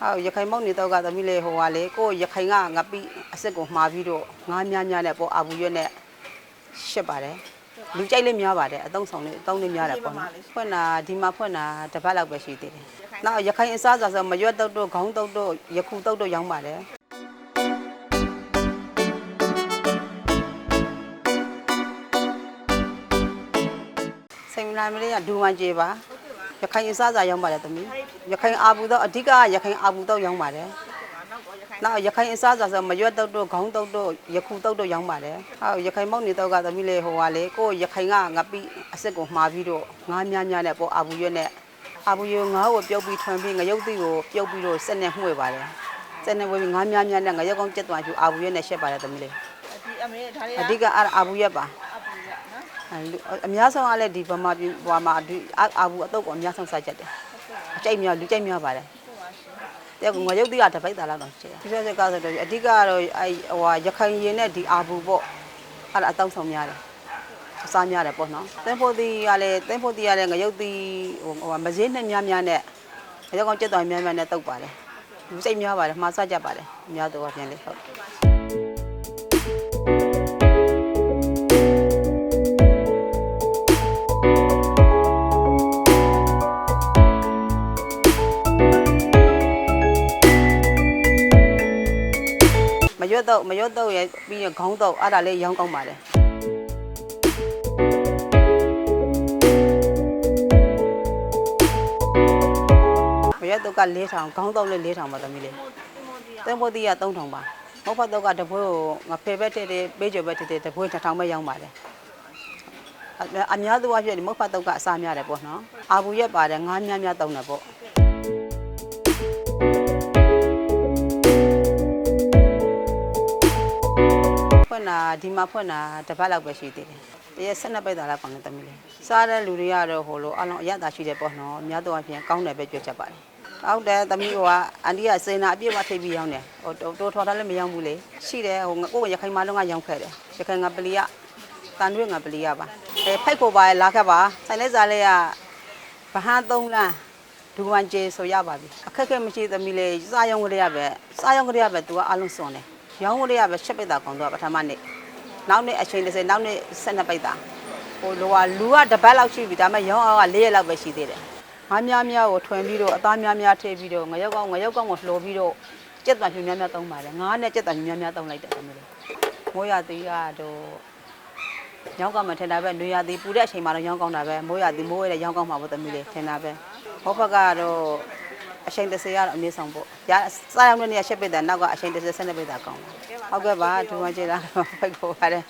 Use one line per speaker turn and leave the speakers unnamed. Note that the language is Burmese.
ဟုတ်ရခိုင်မောက်နေတော့ကသမီးလေးဟိုဟာလေကိုယ့်ရခိုင်ကငပိအစ်စ်ကိုမှားပြီးတော့ငါးများများနဲ့ပေါ်အာဘူးရွက်နဲ့ရှစ်ပါတယ်လူကြိုက်လေးများပါတယ်အသုံးဆောင်လေးအသုံးလေးများတယ်ပေါ့နော်ဖွင့်တာဒီမှာဖွင့်တာတစ်ပတ်လောက်ပဲရှိသေးတယ်နောက်ရခိုင်အစားအစာဆိုမရွက်တုတ်တို့ခေါင်းတုတ်တို့ယခုတုတ်တို့ရောင်းပါတယ်စိတ်မနိုင်မလေးကဒူဝမ်ကျေပါ ရခိုင်အစားအစာရောင်းပါတယ်သမီးရခိုင်အာဘူးတော့အဓိကရခိုင်အာဘူးတော့ရောင်းပါတယ်နောက်ရခိုင်အစားအစာဆိုမရွက်တုတ်တို့ခေါင်းတုတ်တို့ယခုတုတ်တို့ရောင်းပါတယ်ဟုတ်ရခိုင်မောက်နေတော့ကသမီးလေးဟိုဟာလေကိုယ့်ရခိုင်ကငပိအစ်စ်ကိုမှားပြီးတော့ငါးများများနဲ့ပေါ်အာဘူးရွက်နဲ့အာဘူးရွက်ငါးကိုပြုတ်ပြီးထွန်ပြီးငရုတ်သီးကိုပြုတ်ပြီးတော့စက်နဲ့မှုွေပါတယ်စက်နဲ့ဝေးပြီးငါးများများနဲ့ငရုတ်ကောင်းကျက်သွားယူအာဘူးရွက်နဲ့ရှက်ပါတယ်သမီးလေး
ဒီအမေဒါလေး
အဓိကအဲ့ဒါအာဘူးရွက်ပါ
အပူရနော်
အဲ့လူအများဆုံးကလည်းဒီဗမာပြည်ဘွာမှာဒီအာအာဘူးအတုတ်ကိုအများဆုံးစားချက်တယ်အကြိတ်များလူကြိတ်များပါတယ်
ဟုတ်ပါရှင်
တဲ့ကငရုတ်တိကတစ်ပိုက်သားလောက်တော့ရှိတယ်ဒီဆက်စကားဆိုတော့အဓိကကတော့အဲဟိုဟာရခိုင်ရင်နဲ့ဒီအာဘူးပေါ့အဲ့ဒါအတောင်းဆောင်များတယ်အစားများတယ်ပေါ့နော်သင်ဖို့တီကလည်းသင်ဖို့တီကလည်းငရုတ်တိဟိုဟိုမဈေးနဲ့များများနဲ့ငရုတ်ကောင်ကျက်တော်များများနဲ့တုတ်ပါတယ်လူစိတ်များပါတယ်မှားဆကြပါတယ်အများတော့ပြန်လေဟုတ် မရွတ်တော့မရွတ်တော့ရပြီးရင်ခေါင်းတော့အဲ့ဒါလေးရောင်းကောင်းပါတယ်မရွတ်တော့က4000ခေါင်းတော့လေး4000ပါသမီးလေးသင်္ဘောတီးက3000ပါမဟုတ်ဖတ်တော့ကတပွဲကိုငါဖေဘက်တဲ့တဲ့ပေးကြဘက်တဲ့တဲ့တပွဲ2000ပဲရောင်းပါတယ်အအများသူအဖြစ်ဒီမဟုတ်ဖတ်တော့ကအစားများတယ်ပေါ့နော်အာဘူးရက်ပါတယ်ငါးများများတုံးတယ်ပေါ့ ဖွင့်တာဒီမှာဖွင့်တာတစ်ပတ်လောက်ပဲရှိသေးတယ်တရက်12ပိတ်တာလောက်ပေါင်းတယ်တမီးလေးစားတဲ့လူတွေကတော့ဟိုလိုအလုံးအရသာရှိတယ်ပေါ့နော်အများသူအဖြစ်ကောင်းတယ်ပဲကြွချက်ပါတယ်ဟုတ်တယ်သမီးကအန်တီကစေနာအပြည့်ဝထိပ်ပြီးရောင်းတယ်ဟိုတိုးထော်ထားလည်းမရောင်းဘူးလေရှိတယ်ဟိုငါကိုယ်ရခိုင်မလုံးကရောင်းခဲ့တယ်ရခိုင်ငါပလီကတန်ရွေးငါပလီကပါအဲဖိုက်ကိုပါလာခဲ့ပါဆိုင်လက်စားလေးကဗဟန်းသုံးလမ်းဒူဝမ်ကျေဆိုရပါပြီအခက်အခဲမရှိသမီးလေးစားရောင်းကလေးရပဲစားရောင်းကလေးရပဲ तू ကအလုံးစုံတယ် ရောင်းကလေးရပဲချက်ပိတ်တာကောင်တော့ပထမနေ့နောက်နေ့အချိန်30နောက်နေ့12ပိတ်တာဟိုလိုကလူကတစ်ပတ်လောက်ရှိပြီဒါပေမဲ့ရောင်းအောင်က4ရက်လောက်ပဲရှိသေးတယ်ငါးများများကိုထွင်ပြီးတော့အသားများများထည့်ပြီးတော့ငရုတ်ကောင်းငရုတ်ကောင်းကိုလှော်ပြီးတော့ကြက်သွန်ဖြူများများသုံးပါတယ်ငါးနဲ့ကြက်သွန်ဖြူများများသုံးလိုက်တယ်အမေလေးမိုးရသေးကတော့ရောင်းကောင်းမှထင်တာပဲနွေရသေးပူတဲ့အချိန်မှာတော့ရောင်းကောင်းတာပဲမိုးရသေးမိုးရတဲ့ရောင်းကောင်းမှာပေါ့သမီးလေးထင်တာပဲဟောဘက်ကတော့ အချိန်30ကတော့အနည်းဆုံးပေါ့ရစားရောင်းတဲ့နေရာရှက်ပစ်တယ်နောက်ကအချိန်30ဆက်နေပစ်တာကောင်းတယ်ဟုတ်ကဲ့ပါဒီမှာကျေးတာဖိတ်ခေါ်ပါတယ်